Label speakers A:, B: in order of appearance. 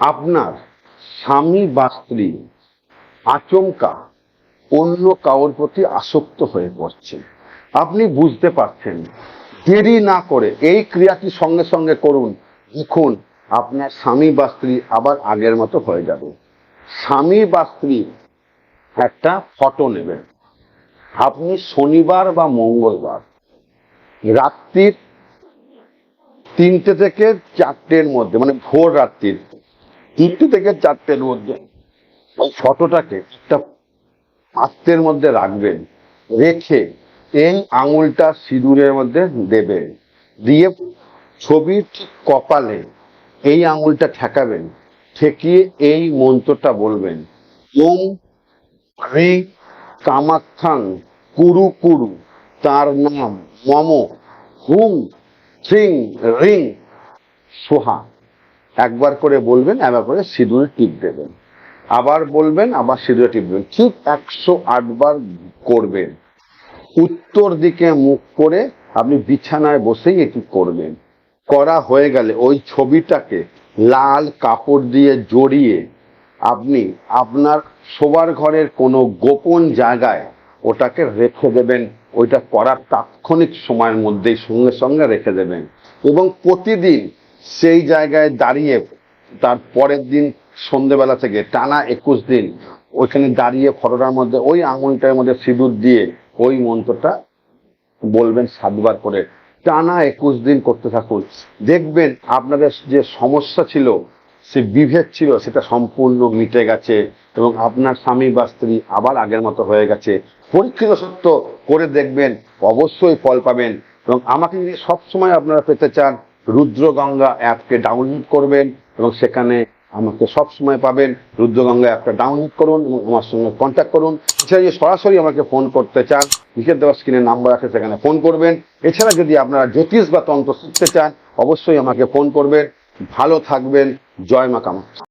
A: আপনার স্বামী বা স্ত্রী আচমকা অন্য কারোর প্রতি আসক্ত হয়ে পড়ছে আপনি বুঝতে পারছেন, দেরি না করে এই ক্রিয়াটি সঙ্গে সঙ্গে করুন দেখুন আপনার স্বামী বা স্ত্রী আবার আগের মতো হয়ে যাবে। স্বামী বা স্ত্রী একটা ফটো নেবেন। আপনি শনিবার বা মঙ্গলবার রাত্রির তিনটে থেকে চারটের মধ্যে মানে ভোর রাত্রির তিনটে থেকে চারটের মধ্যে ওই ফটোটাকে একটা পাত্রের মধ্যে রাখবেন, রেখে এই আঙুলটা সিঁদুরের মধ্যে দেবেন। দিয়ে ছবির কপালে এই আঙুলটা ঠেকাবেন, ঠেকিয়ে এই মন্ত্রটা বলবেন, ওম রিং কামাখ্যাং কুরু কুরু, তার নাম মম, হুম থ্রিং রিং, সোহা। একবার করে বলবেন, একবার করে সিঁদুরে টিপ দেবেন। আবার বলবেন, আবার সিঁদুরে টিপ দেবেন। ঠিক একশো আটবার করবেন। উত্তর দিকে মুখ করে আপনি বিছানায় বসেই এটি করবেন। করা হয়ে গেলে ওই ছবিটাকে লাল কাপড় দিয়ে জড়িয়ে আপনি আপনার শোবার ঘরের কোনো গোপন জায়গায় ওটাকে রেখে দেবেন। ওইটা করার তাৎক্ষণিক সময়ের মধ্যেই সঙ্গে সঙ্গে রেখে দেবেন। এবং প্রতিদিন সেই জায়গায় দাঁড়িয়ে তার পরের দিন সন্ধেবেলা থেকে টানা একুশ দিন ওইখানে দাঁড়িয়ে ফটোটার মধ্যে, ওই আঙুলটার মধ্যে সিঁদুর দিয়ে ওই মন্ত্রটা বলবেন সাতবার করে। টানা একুশ দিন করতে থাকুন। দেখবেন আপনাদের যে সমস্যা ছিল, সে বিভেদ ছিল, সেটা সম্পূর্ণ মিটে গেছে এবং আপনার স্বামী বা স্ত্রী আবার আগের মতো হয়ে গেছে। পরীক্ষিত সত্য করে দেখবেন, অবশ্যই ফল পাবেন এবং আমাকে যদি সবসময় আপনারা পেতে চান রুদ্রগঙ্গা অ্যাপকে ডাউনলোড করবেন এবং সেখানে আমাকে সবসময় পাবেন। রুদ্রগঙ্গা অ্যাপটা ডাউনলোড করুন এবং আমার সঙ্গে কন্ট্যাক্ট করুন। এছাড়া যদি সরাসরি আমাকে ফোন করতে চান লিখে দেওয়া স্ক্রিনের নাম্বার আছে, সেখানে ফোন করবেন। এছাড়া যদি আপনারা জ্যোতিষ বা তন্ত্র শিখতে চান, অবশ্যই আমাকে ফোন করবেন। ভালো থাকবেন। জয় মা কামাখ্যা